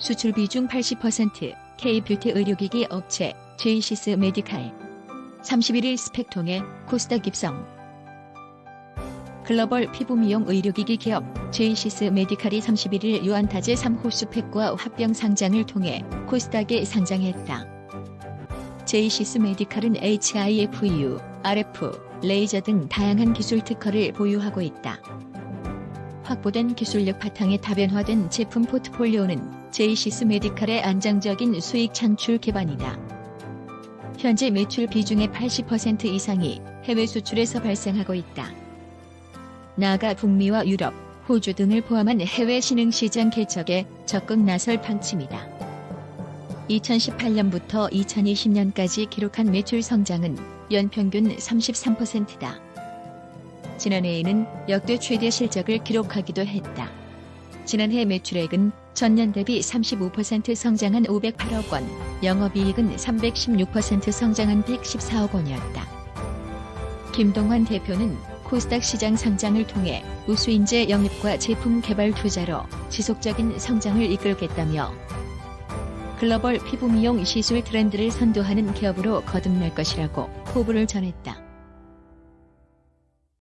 수출 비 중 80%, K뷰티 의료기기 업체 제이시스 메디칼 31일 스펙통에 코스닥 입성 글로벌 피부 미용 의료기기 기업 제이시스 메디칼이 31일 유안타제 3호 스펙과 합병 상장을 통해 코스닥에 상장했다. 제이시스 메디칼은 HIFU, RF, 레이저 등 다양한 기술 특허를 보유하고 있다. 확보된 기술력 바탕에 다변화된 제품 포트폴리오는 제이시스 메디칼의 안정적인 수익 창출 기반이다. 현재 매출 비중의 80% 이상이 해외 수출에서 발생하고 있다. 나아가 북미와 유럽, 호주 등을 포함한 해외 신흥 시장 개척에 적극 나설 방침이다. 2018년부터 2020년까지 기록한 매출 성장은 연평균 33%다. 지난해에는 역대 최대 실적을 기록하기도 했다. 지난해 매출액은 전년 대비 35% 성장한 508억 원, 영업이익은 316% 성장한 114억 원이었다. 김동환 대표는 코스닥 시장 상장을 통해 우수인재 영입과 제품 개발 투자로 지속적인 성장을 이끌겠다며 글로벌 피부 미용 시술 트렌드를 선도하는 기업으로 거듭날 것이라고 포부를 전했다.